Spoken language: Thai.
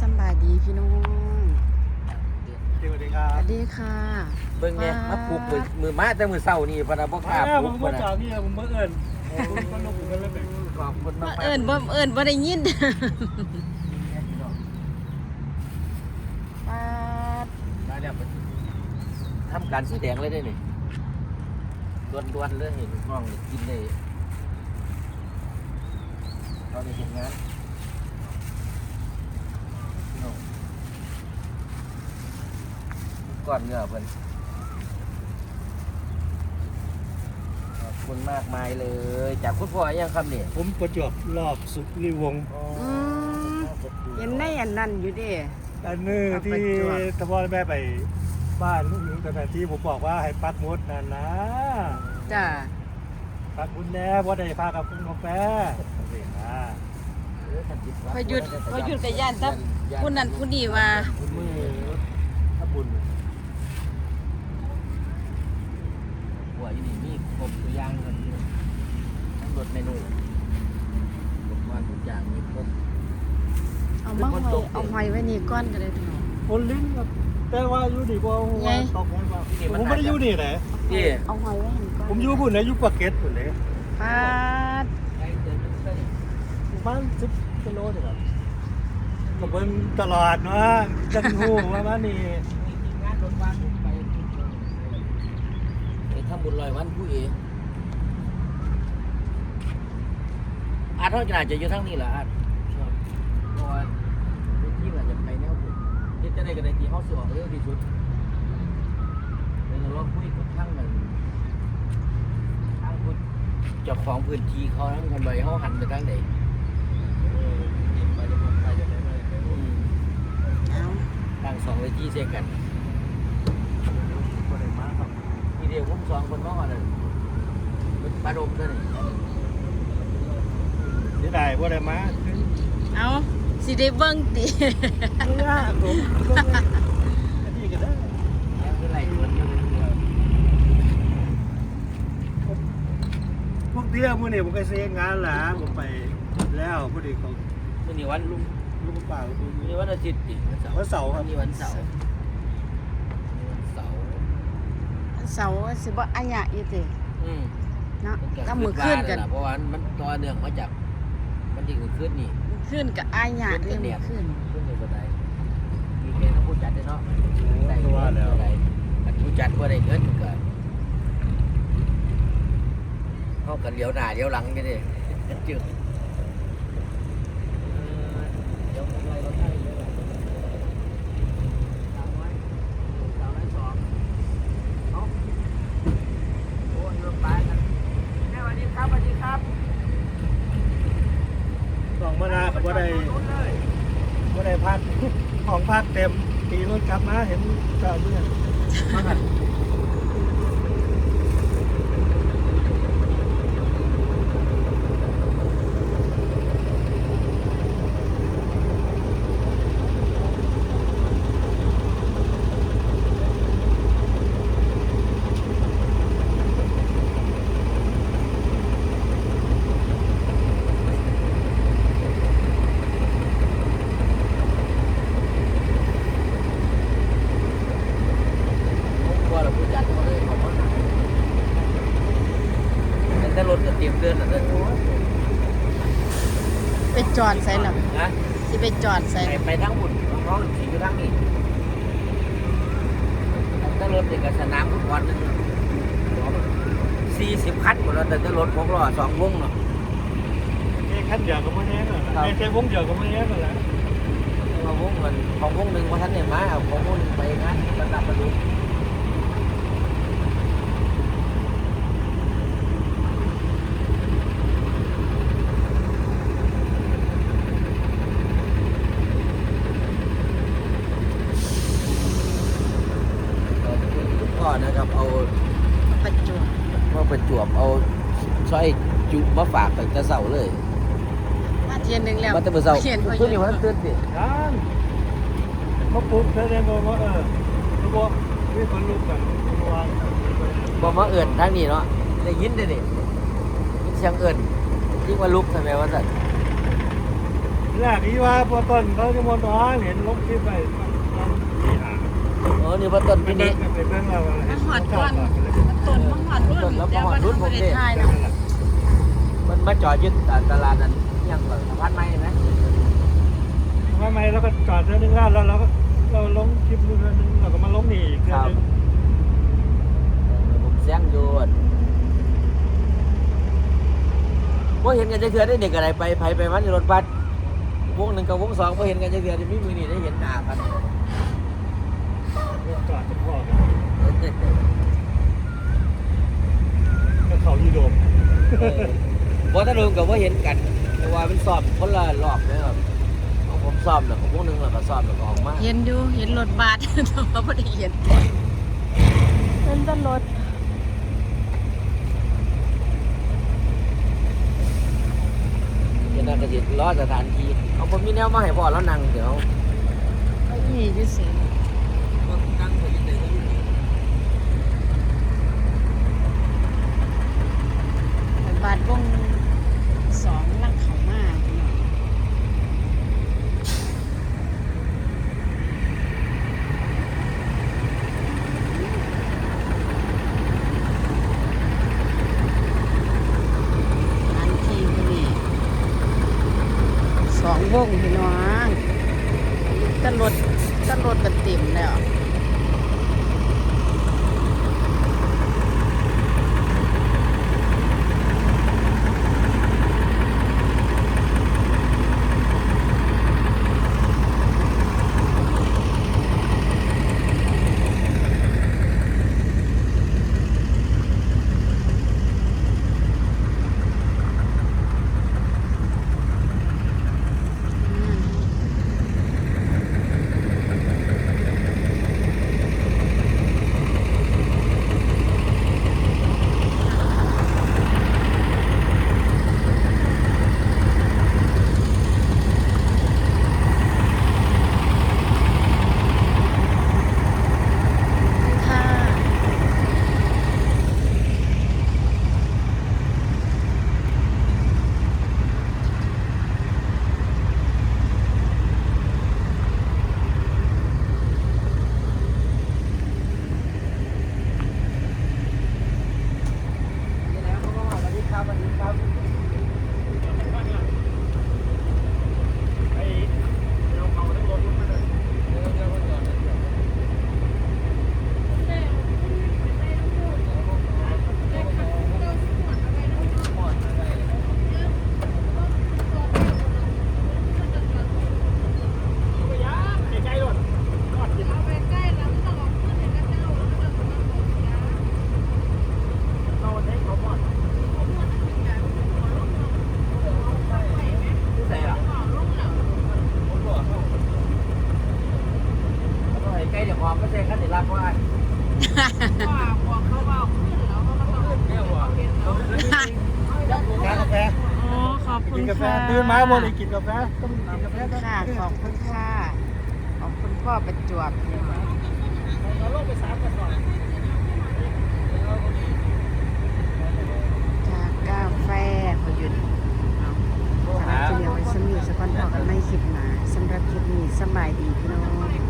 สำบายดีพี่น้องสวัสดีครัสบวัสดีค่ะเบิ่งเนี่ยมาปลุกมือมือมาแต่มือเศร้านี่พะนะบ่กล้าอ่าปผลุมกก็พะนะจ่าพี่ผมเมื่อเอิญผมก็ลงผมก็เลยแบบขอบคุณมากเอิญบ่เอิญบ่ได้ยินปาดได้แล้วทำการแสดงเลยได้นี่ดวนๆเลยให้ลูกน้องได้กินได้เราได้เห็นงานพี่น้อง ก่อนเนื้อเพิ่นขอบคุณมากมายเลย จากคุณพ่อยังครับเนี่ยผมประจวบรอบสุริวงศ์อืมเห็นในอันนั้นอยู่เดิ อันนี้ที่ตะพอนแม่ไปบ้านลูกหญิงแต่ที่ผมบอกว่าให้ปักหมุดนั่นนะจ้าปักหมุดแน่เพราะได้พากับคุณกาแฟเห็นนะพอหยุดพอหยุดกับย่านทับผู้นั้นผู้นี้ว่า คุณมือถ้าบุญหัว อยู่นี่มีครบตัวอย่างกันอยู่ทั้งรถเมนูอุปกรณ์ทุกอย่างมีครบเอามาหอยเอาหอยไว้นี่ก้อนก็ได้พี่น้อง คนลิ้นครับแต่ว่าอยู่นี่บ่ไง ว่าตกให้ว่าผมไม่ได้อยู่นี่ไหนที่เอาหอยไว้หั่ก้อนผมอยู่บุญนะอยู่ปากเกร็ดบุญเลยปาดประมาณสิบกิโลนี่ครับก็เบิ่งตลอดเนาะจังหูว่ามานี่งานรถบ้านไปไป ทำบุญลอยวันผู้เออาร์ตเท่าจะจะอยู่ทั้งนี้แหละอาร์ตเพราะว่าพื้นที่มันจะไปแนวบุญที่จะได้กันในที่เขาสออกเร็วที่สุดเดี๋ยวเราคุยกับทั้งหนึ่งทั้งคุณเจ้าของพื้นที่เขาทั้งคนใบเขาหันไปทางไหนไปจะไปจะไหนไปอืมเอาตั้งสองเวทีเสียกัน บ่ได้มาครับ ทีเดียวผมสองคนมากกว่าเลยปลาดมตัวนี้เสียดายบ่ได้มาเอาสิได้เบิ่งติไม่ยากผมก็ไม่อันนี้ก็ได้ยังคือไรคนอยู่พวกเที่ยวมื้อนี้ผมก็เสียงานหลาผมไปแล้วพอดีเขามื่อนี้วันลุงลูกป่าก็คือมื่อนี้วันอาทิตย์ดิวันเสาร์วันเสาร์ครับวันนี้วันเสาร์วันเสาร์ เสาร์สิบ่อัญญะอยู่ติอืมเนาะก็มื้อคืนกัน เพราะว่ามันต่อเนื่องมาจากมันที่คือคืนนี่มื้อคืนกับอัญญะเลยมื้อคืนคืนอยู่บ่ได้มีแค่ต้องผู้จัดเด้อเนาะได้ก็ว่าแล้วได้อันผู้จัดบ่ได้เงินก็เฮากันเลี้ยวหน้าเลี้ยวหลังกันดิจึงเดี๋ยวผมไล่รถให้เดี๋ยวก่อนสามร้อยสามร้อยสองเอาโอ้ยรถไปกันแม่สวัสดีครับสวัสดีครับ สองมานาก็บ่ได้ รถเลย บ่ได้พักของพักเต็มตีรถกลับ มาเห็นเจ้าเมื่อมาหัน ผมกลัวเราผู้จัดมาเลยขอบคุณนะแต่ ถ้ารถก็เตรียมเดินอะเดินไปจอดใส่ล่ะนะสิไปจอดใส่ไปไปทั้งบุญเพราะขี่อยู่ทั้งนี้ถ้ารถเด็กกับสนามฟุตบอลนั่นสี่สิบคันหมดแล้วแต่ถ้ารถหกล้อสองวงเนาะแค่คันเดียวก็บ่แน่แล้วครับแค่วงเดียวก็บ่แน่แล้วมาวงมันของวงหนึ่งว่าท่านเนี่ยมาเอาของวงหนึ่งไปงานระดับประดุทุกข้อนะครับเอา ประจวบ มาประจวบเอาสร้อยจุ มาฝากตั้งแต่เสาเลยมาเทียนหนึงแล้วมาแต่เมื่อเสาเขียนไว้ตัวนี้วันตื่นดิยังมาปลุกแล้วได้บ่ว่าเออเขาบอกมีคนลุกกันเมื่อวานบอกมาเอิ่นทางนี้เนาะได้ยินได้ดิยินเสียงเอิ่นยิ่งว่าลุกทำไมวะสัตว์แรกนี้ว่าพอต้นเขาจะมอนร้อนเห็นลบคลิปไปมันมีหาโอ้นี่พอต้นไปปีเบิ่นี้งไปเบิ่งเราอะไรมาหอดก่อนมันต้นมาหอดรุ่นต้นแล้วมาแต่หอว่าดรุ่นทำผมไม่เนี่ได้ยทายนะ มันมาจอดยึดตลาดนั้นยังก่อนสะพานไม้ไหมทำไมเราก็จอดเท่านึงแล้วแล้วเราก็เราลงคลิปนึงเท่านึงเราก็มาลงนี่อีกเท่านึงผมเสียงอยู่ว่าเห็นกันจะเถื่อได้เด็กอะไรไปไปไปมันในรถบัสวงหนึ่งกับวงสองพอเห็นกันจะเถื่อจะมีมือนี่ได้เห็นหน้ากันจอดจะพอกันก็เขายีโดม เพราะถ้ารวมกับว่าเห็นกันเพราะว่าเป็นสอบคนละรอบนะครับของผมสอบแล้วของพวกหนึงแล้วก็สอบแล้วก็ออกมาเห็นอยู่เห็นรถบัสแต่ว่าไม่ได้เห็นเห็นแต่รถเห็นนั่นก็สิรอสถานที่เอาผมมีแนวมาให้พ่อแล้วนั่งเดี๋ยวเก้าอี้อยู่เสีย ก็ติดรักว่าแฟโอ้ขอบคุกิณนกาแฟค่ะตื่นมาหมดอีกกินกาแฟต้องกินกาแฟก็ค่ะ ขอบคุณค่ะ ขอบคุณพ่อประจวบเราลงไปสามกระสอนจากกาแฟพอหยุดสำหเฉลี่ยไว้สมีสะกอนพอกันไม่คิดหนาสำหรับคลิปนี้สบายดีพี่น้อง